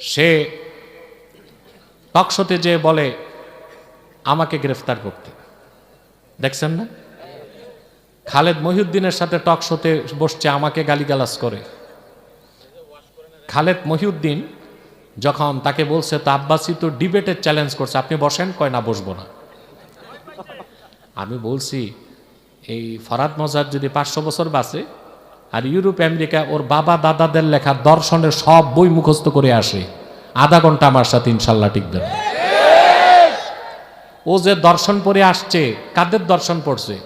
সে টকশোতে যে বলে, আমাকে গ্রেফতার করতে। দেখছেন না? খালেদ মহিউদ্দিনের সাথে টকশোতে বসছে, আমাকে গালিগালাজ করে। খালেদ মহিউদ্দিন যখন তাকে বলছে, তো আব্বাসি তো ডিবেটের চ্যালেঞ্জ করছে, আপনি বসেন? কয়, না, বসবো না। আমি বলছি, এই ফরাদ মজার যদি পাঁচশো বছর বাঁচে আর ইউরোপ, আমেরিকা, ওর বাবা দাদাদের লেখা দর্শনের সব বই মুখস্থ করে আসে। আধা ঘণ্টা আমার সাথে ইনশাল্লাহ টিকবে। ও যে দর্শন পড়ে আসছে, কাদের দর্শন পড়ছে?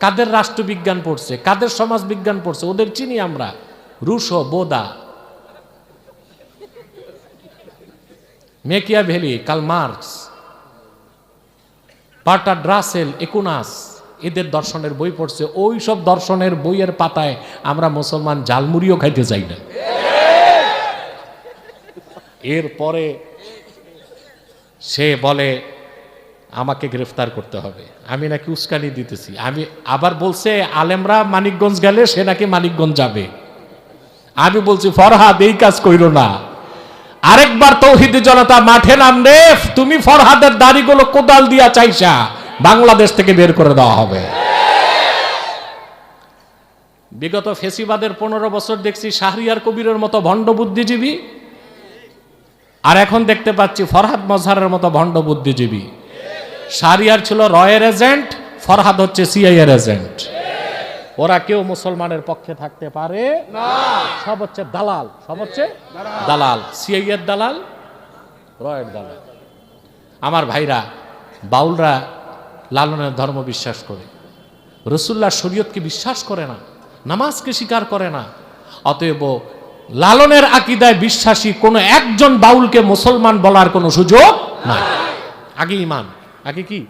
কাদের রাষ্ট্রবিজ্ঞান পড়ছে? কাদের সমাজ বিজ্ঞান পড়ছে? ওদের চিনি আমরা। রুশো, বোদা। মেকিয়া ভেলি কাল মার্কস। ড্রাসেল একুনাস। এদের দর্শনের বই পড়ছে ওই সব দর্শনের বইয়ের পাতায় আমরা মুসলমান জালমুড়িও খাইতে চাই না। এরপরে সে বলে, আমাকে গ্রেফতার করতে হবে। আমি নাকি উস্কানি দিতেছি। আমি আবার বলছে, আলেমরা মানিকগঞ্জ গেলে সে নাকি মানিকগঞ্জ যাবে। আমি বলছি, ফরহাদ, এই কাজ কইরো না। আরেকবার তৌহিদি জনতা মাঠে নামবে, তুমি ফরহাদের দাড়িগুলো কোদাল দিয়া চাইছা বাংলাদেশ থেকে বের করে দেওয়া হবে। বিগত ফেসিবাদের পনেরো বছর দেখছি শাহরিয়ার কবিরের মতো ভণ্ড বুদ্ধিজীবী, আর এখন দেখতে পাচ্ছি ফরহাদ মজহারের মতো ভণ্ড বুদ্ধিজীবী। শাহরিয়ার ছিল রয়ের এজেন্ট, ফরহাদ হচ্ছে সিআইয়ের এজেন্ট। ওরা কেউ মুসলমানের পক্ষে থাকতে পারে সব হচ্ছে দালাল, সব হচ্ছে দালাল সিআইয়ের দালাল, রয়ের দালাল। আমার ভাইরা, বাউলরা লালনের ধর্ম বিশ্বাস করে। রসুল্লাহ শরীয়তকে বিশ্বাস করে না, নামাজকে স্বীকার করে না। অতএব লালনের আকিদায় বিশ্বাসী কোনো একজন বাউলকে মুসলমান বলার কোনো সুযোগ নাই। আগে ইমান আগে কি?